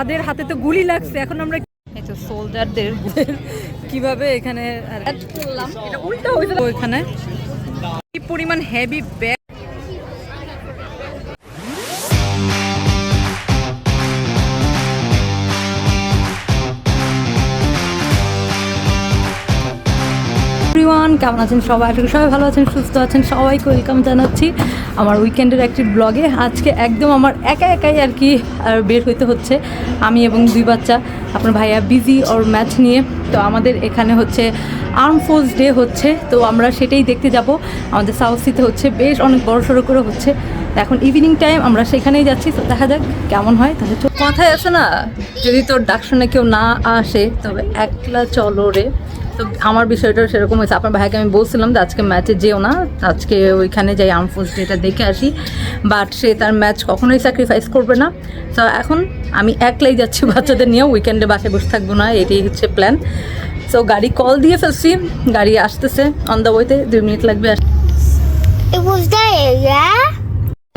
তাদের হাতে তো গুলি লাগছে এখন আমরা এই তো সোলজারদের কীভাবে এখানে ওইখানে কি পরিমাণ হেভি ব্যাগ এভরিওয়ান, কেমন আছেন সবাই? আশা সবাই ভালো আছেন, সুস্থ আছেন। সবাইকে ওয়েলকাম জানাচ্ছি আমার উইকেন্ডের একটি ব্লগে। আজকে একদম আমার একা একাই আর কি বের হইতে হচ্ছে। আমি এবং দুই বাচ্চা, আপনার ভাইয়া বিজি ওর ম্যাচ নিয়ে। তো আমাদের এখানে হচ্ছে আর্ম ফোর্স ডে হচ্ছে, তো আমরা সেটাই দেখতে যাব। আমাদের সাউথ সিতে হচ্ছে বেশ অনেক বড় সড়ো করে হচ্ছে। এখন ইভিনিং টাইম আমরা সেখানেই যাচ্ছি। তো দেখা যাক কেমন হয়, তাহলে কথায় আছে না, যদি তোর ডাক শুনে কেউ না আসে, তবে একলা চলো রে। তো আমার বিষয়টা সেরকম হয়েছে। আপনার ভাইকে আমি বলছিলাম যে আজকে ম্যাচে যেও না আজকে ওইখানে যাই আর্মফোর্স ডেটা দেখে আসি। বাট সে তার ম্যাচ কখনোই স্যাক্রিফাইস করবে না। তো এখন আমি একলাই যাচ্ছি বাচ্চাদের নিয়ে উইকেন্ডে বাসায় বসে থাকব না এটাই হচ্ছে প্ল্যান সো গাড়ি কল দিয়ে ফেলছি গাড়ি আসতেছে অন দ্য ওয়েতে দুই মিনিট লাগবে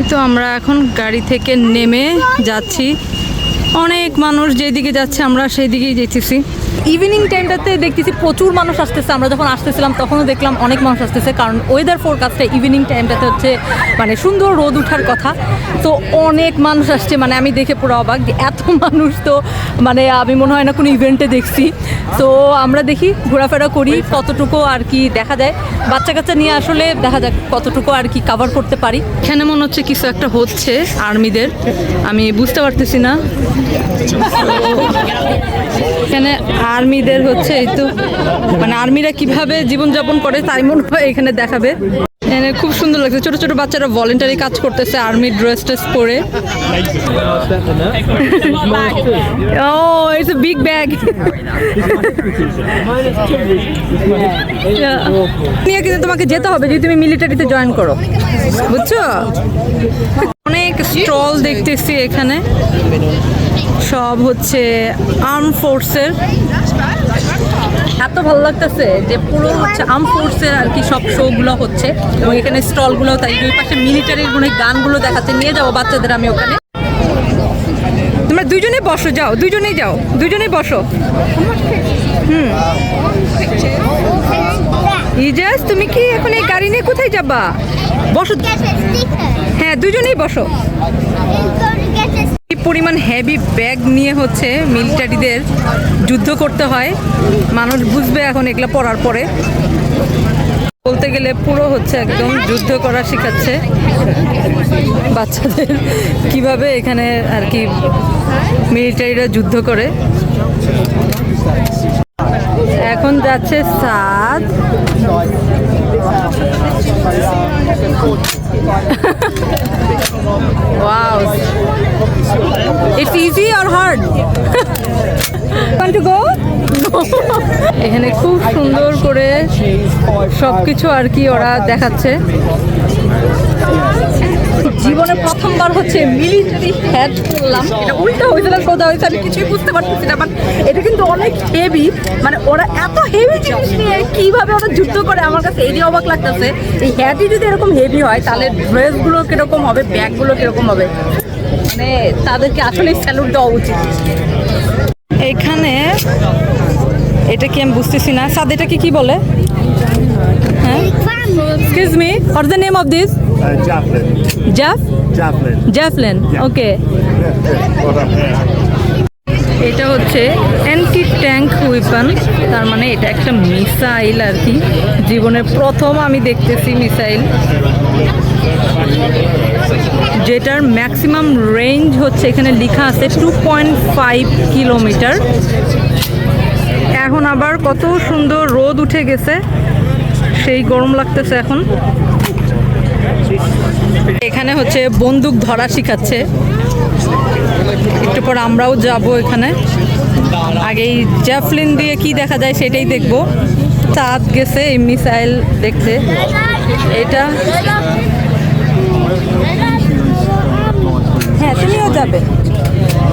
তো আমরা এখন গাড়ি থেকে নেমে যাচ্ছি। অনেক মানুষ যেদিকে যাচ্ছে আমরা সেই দিকেই যেতেছি। ইভিনিং টাইমটাতে দেখতেছি প্রচুর মানুষ আসতেছে। আমরা যখন আসতেছিলাম, তখনও দেখলাম অনেক মানুষ আসতেছে, কারণ ওয়েদার ফোরকাস্টে ইভিনিং টাইমটাতে হচ্ছে মানে সুন্দর রোদ ওঠার কথা। তো অনেক মানুষ আসছে মানে আমি দেখে পুরো অবাক যে এত মানুষ তো মানে আমি মনে হয় না কোনো ইভেন্টে দেখছি। তো আমরা দেখি, ঘোরাফেরা করি, কতটুকু আর কি দেখা যায়। বাচ্চা কাচ্চা নিয়ে আসলে দেখা যাক কতটুকু আর কি কভার করতে পারি। এখানে মনে হচ্ছে কিছু একটা হচ্ছে আর্মিদের। আমি বুঝতে পারতেছি না। এখানে আর্মিদের হচ্ছে এই তো মানে আর্মিরা কীভাবে জীবনযাপন করে তাই মনে হয় এখানে দেখাবে। খুব সুন্দর লাগছে, ছোট ছোট বাচ্চারা ভলেন্টারি কাজ করতেছে আর্মি ড্রেস টেস পরে। ও ইটস এ বিগ ব্যাগ নিয়ে কিন্তু তোমাকে যেতে হবে যদি তুমি মিলিটারিতে জয়েন করো। বুঝছ? অনেক স্টল দেখতেছি এখানে। সব হচ্ছে আর্ম ফোর্সের এত ভালো লাগতেছে যে পুরো হচ্ছে আর্ম ফোর্সের আর কি সব শোগুলো হচ্ছে। এবং এখানে স্টলগুলো তাই দুই পাশে মিলিটারির কোনো গানগুলো দেখাচ্ছে। নিয়ে যাব বাচ্চাদের আমি ওখানে। তোমরা দুজনেই বসো যাও দুজনেই যাও দুজনেই বসো। হুম। ইজাজ তুমি কি এখন এই গাড়ি নিয়ে কোথায় যাবা? বসো. হ্যাঁ দুজনেই বসো। পরিমাণ হেভি ব্যাগ নিয়ে হচ্ছে মিলিটারিদের যুদ্ধ করতে হয়। মানুষ বুঝবে এখন এগুলো পড়ার পরে। বলতে গেলে পুরো হচ্ছে একদম যুদ্ধ করা শেখাচ্ছে। বাচ্চাদের কীভাবে এখানে আর কি মিলিটারিরা যুদ্ধ করে। এখন যাচ্ছে Saad. Easy or hard want to go? এখানে খুব সুন্দর করে সবকিছু আর কি ওরা দেখাচ্ছে। জীবনে প্রথমবার হচ্ছে মিলিটারি হ্যাট করলাম এটা উল্টা হয়েছিল সোজা হয়েছে আমি কিছুই বুঝতে পারতেছি না বাট এটা কিন্তু অনেক হেভি মানে ওরা এত হেভি জিনিস নিয়ে কীভাবে ওরা যুদ্ধ করে আমার কাছে যে অবাক লাগতেছে। এই হ্যাটই যদি এরকম হেভি হয় তাহলে ড্রেসগুলো কীরকম হবে ব্যাগগুলো কীরকম হবে? মানে তাদেরকে আসলে স্যালুট দেওয়া উচিত। এখানে এটা কি আমি বুঝতেছি না। সাদ এটাকে কি বলে? হ্যাঁ? Excuse me what the name of this জাফ okay এটা হচ্ছে অ্যান্টি ট্যাঙ্ক উইপন তার মানে এটা একটা মিসাইল আর কি। জীবনের প্রথম আমি দেখতেছি মিসাইল যেটার ম্যাক্সিমাম রেঞ্জ হচ্ছে এখানে লেখা আছে টু পয়েন্ট ফাইভ কিলোমিটার এখন আবার কত সুন্দর রোদ উঠে গেছে, সেই গরম লাগতেছে এখন। এখানে হচ্ছে বন্দুক ধরা শিখাচ্ছে। একটু পর আমরাও যাব এখানে। আগে এই জ্যাফলিন দিয়ে কি দেখা যায় সেটাই দেখব। চাঁদ গেছে এই মিসাইল দেখতে। এটা হ্যাঁ তুমিও যাবে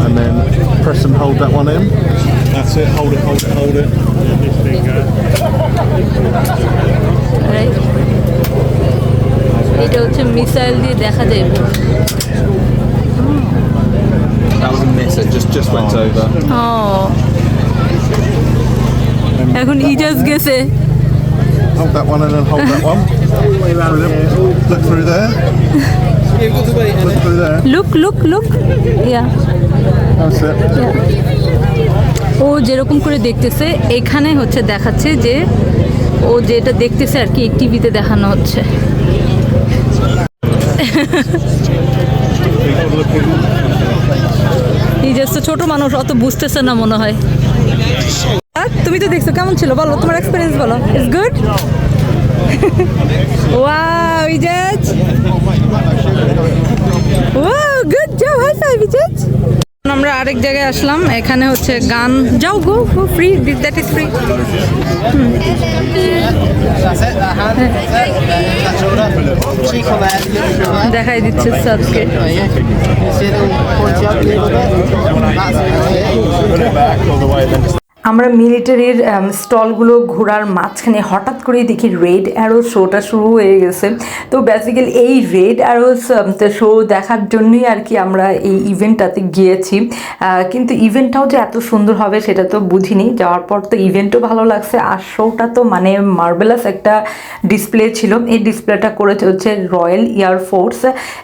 And then press and hold that one in. That's it. Hold it, hold it, hold it. Right? এটা হচ্ছে মিসাইল দিয়ে দেখা যায় That was a miss. I just just went left over. ও এখন ইজাজ গেছে Hold that one and then hold that one. Look through there. Look through there. Look look look yeah it. ও যেরকম করে দেখতেছে এখানে হচ্ছে দেখাচ্ছে যে ও যেটা দেখতেছে আর কি টিভিতে দেখানো হচ্ছে। ছোট মানুষ অত বুঝতেছে না মনে হয়। তুমি তো দেখছ কেমন ছিল? বলো তোমার এক্সপিরিয়েন্স বলো। It's good wow Ijaz wow good job high five Ijaz আমরা আরেক জায়গায় আসলাম এখানে হচ্ছে গান যাও go go free that is free দেখাই দিচ্ছে সাবকে আমরা মিলিটারির স্টলগুলো ঘোরার মাঝখানে হঠাৎ করেই দেখি রেড অ্যারো শোটা শুরু হয়ে গেছে। তো বেসিক্যালি এই রেড অ্যারোস শো দেখার জন্যই আর কি আমরা এই ইভেন্টটাতে গিয়েছি। কিন্তু ইভেন্টটাও যে এত সুন্দর হবে সেটা তো বুঝিনি। যাওয়ার পর তো ইভেন্টও ভালো লাগছে। আর শোটা তো মানে মার্বেলাস একটা ডিসপ্লে ছিল। এই ডিসপ্লেটা করেছে হচ্ছে রয়্যাল এয়ারফোর্স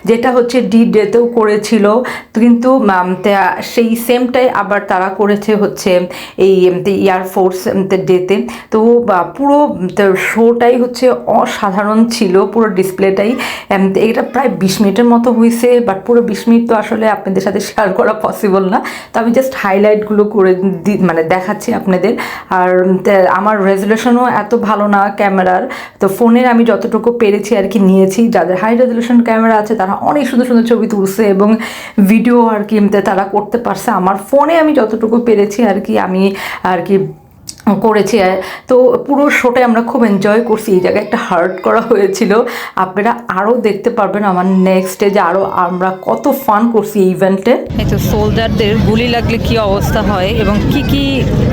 যেটা হচ্ছে ডি ডেতেও করেছিল। কিন্তু সেই সেমটাই আবার তারা করেছে হচ্ছে এই এয়ারফোর্স ডেতে। তো পুরো শোটাই হচ্ছে অসাধারণ ছিল, পুরো ডিসপ্লেটাই। এটা প্রায় বিশ মিনিটের মতো হয়েছে বাট পুরো বিশ মিনিট তো আসলে আপনাদের সাথে শেয়ার করা পসিবল না। তো, আমি জাস্ট হাইলাইটগুলো করে মানে দেখাচ্ছি আপনাদের। আর আমার রেজলিউশনও এত ভালো না ক্যামেরার। তো ফোনের আমি যতটুকু পেরেছি আর কি নিয়েছি, যাদের হাই রেজলিউশন ক্যামেরা আছে, তারা অনেক সুন্দর সুন্দর ছবি তুলছে এবং ভিডিও আর কি তারা করতে পারছে। আমার ফোনে আমি যতটুকু পেরেছি আর কি, আমি আর কি করেছি আর তো পুরো শোটাই আমরা খুব এনজয় করছি এই জায়গায় একটা হার্ট করা হয়েছিল আপনারা আরও দেখতে পারবেন আমার নেক্সট যে আরও আমরা কত ফান করছি এই ইভেন্টে এই তো সোলজারদের গুলি লাগলে কি অবস্থা হয় এবং কি কি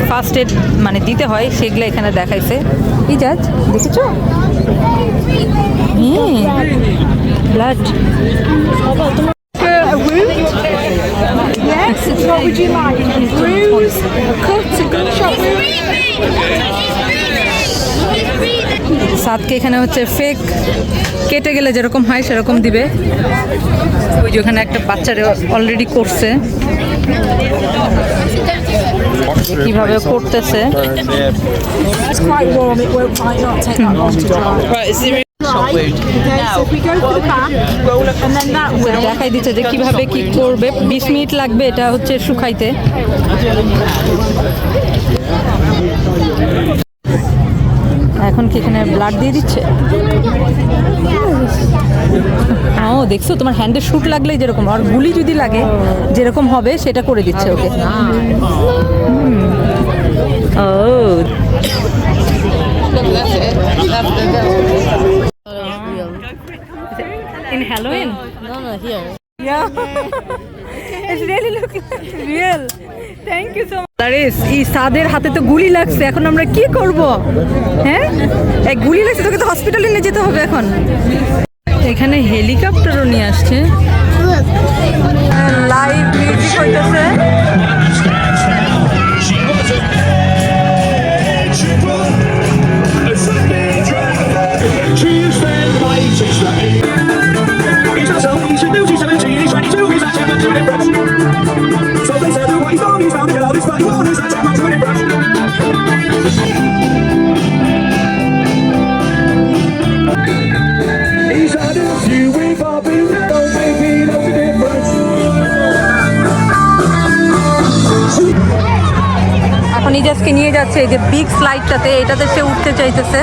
ফার্স্ট এড মানে দিতে হয় সেগুলো এখানে দেখাইছে এই জাজ দেখেছ blood? Yes. What would you like? সাতকে এখানে হচ্ছে ফেক কেটে গেলে যেরকম হয় সেরকম দিবে। ওই যে ওখানে একটা বাচ্চার অলরেডি করছে। কীভাবে করতেছে? দেখাই দিচ্ছে যে কীভাবে কি করবে। বিশ মিনিট লাগবে এটা হচ্ছে শুকাইতে। এখন কি এখানে ব্লাড দিয়ে দিচ্ছে ও দেখছ তোমার হ্যান্ডে শুট লাগলেই যেরকম আর গুলি যদি লাগে যেরকম হবে সেটা করে দিচ্ছে ওকে ও In Halloween? No, no, here. Yeah. it really looks like real. Thank you so much এই সাদের হাতে তো গুলি লাগছে এখন আমরা কি করব? হ্যাঁ? এই গুলি লাগছে তোকে তো হসপিটালে নিয়ে যেতে হবে এখন। এখানে হেলিকপ্টারও নিয়ে আসছে। লাইভ মিউজিক হইতেছে। ইজাজকে এই যে বিগ স্লাইডটাতে এটাতে সে উঠতে চাইতেছে।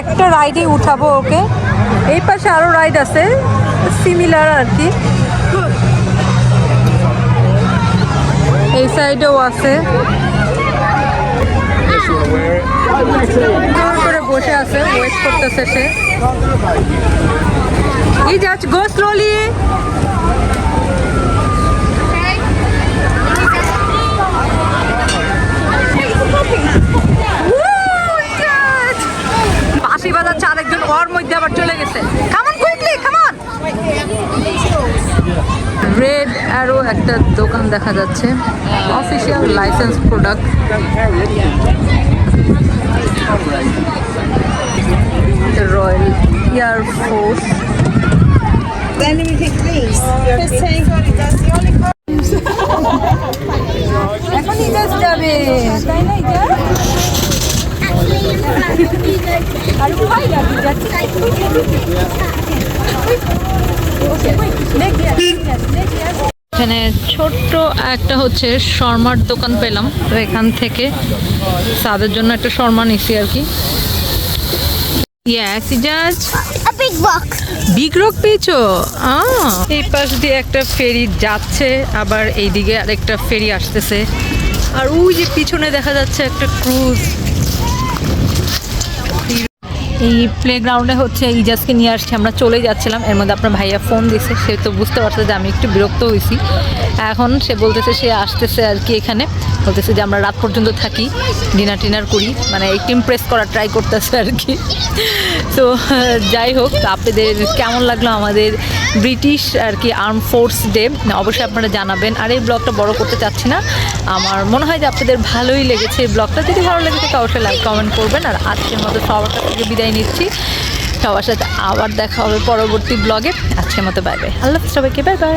একটা রাইডে উঠাবো ওকে। এই পাশে আরও রাইড আছে সিমিলার আর কি। এই সাইডেও আছে। করে বসে আছে ওয়েট করতেছে সে। ইজাজ গো স্লোলি ওর মধ্যে আবার চলে গেছে। কামন কুইকলি কামন রেড আরও একটা দোকান দেখা যাচ্ছে। Official license product royal air force এখন যাবে। তাই না ইজাজ আর ভাই যাবে এখানে ছোট্ট একটা হচ্ছে শর্মার দোকান পেলাম। তো এখান থেকে তাদের জন্য একটা শর্মা নিছি আর কি। A big পেয়েছ? এই পাশ দিয়ে একটা ফেরি যাচ্ছে আবার এইদিকে আরেকটা ফেরি আসতেছে। আর ওই যে পিছনে দেখা যাচ্ছে একটা ক্রুজ এই প্লেগ্রাউন্ডে হচ্ছে ইজাজকে নিয়ে আসছি, আমরা চলে যাচ্ছিলাম। এর মধ্যে আপনার ভাইয়া ফোন দিছে, সে তো বুঝতে পারছে যে আমি একটু বিরক্ত হয়েছি। এখন সে বলতেছে সে আসতেছে আর কি এখানে। বলতেছে যে আমরা রাত পর্যন্ত থাকি ডিনার টিনার করি। মানে একটু ইমপ্রেস করার ট্রাই করতেছে আর কি। তো যাই হোক, আপনাদের কেমন লাগল আমাদের ব্রিটিশ আর কি আর্ম ফোর্স ডে অবশ্যই আপনারা জানাবেন। আর এই ব্লগটা বড় করতে চাচ্ছি না। আমার মনে হয় যে আপনাদের ভালোই লেগেছে এই ব্লগটা যদি ভালো লেগে থাকে, অবশ্যই লাইক কমেন্ট করবেন। আর আজকের মতো সবার কাছ থেকে বিদায় নিচ্ছি। সবার সাথে আবার দেখা হবে পরবর্তী ব্লগে। আজকের মতো বাই বাই আল্লাহ সবাইকে বাই বাই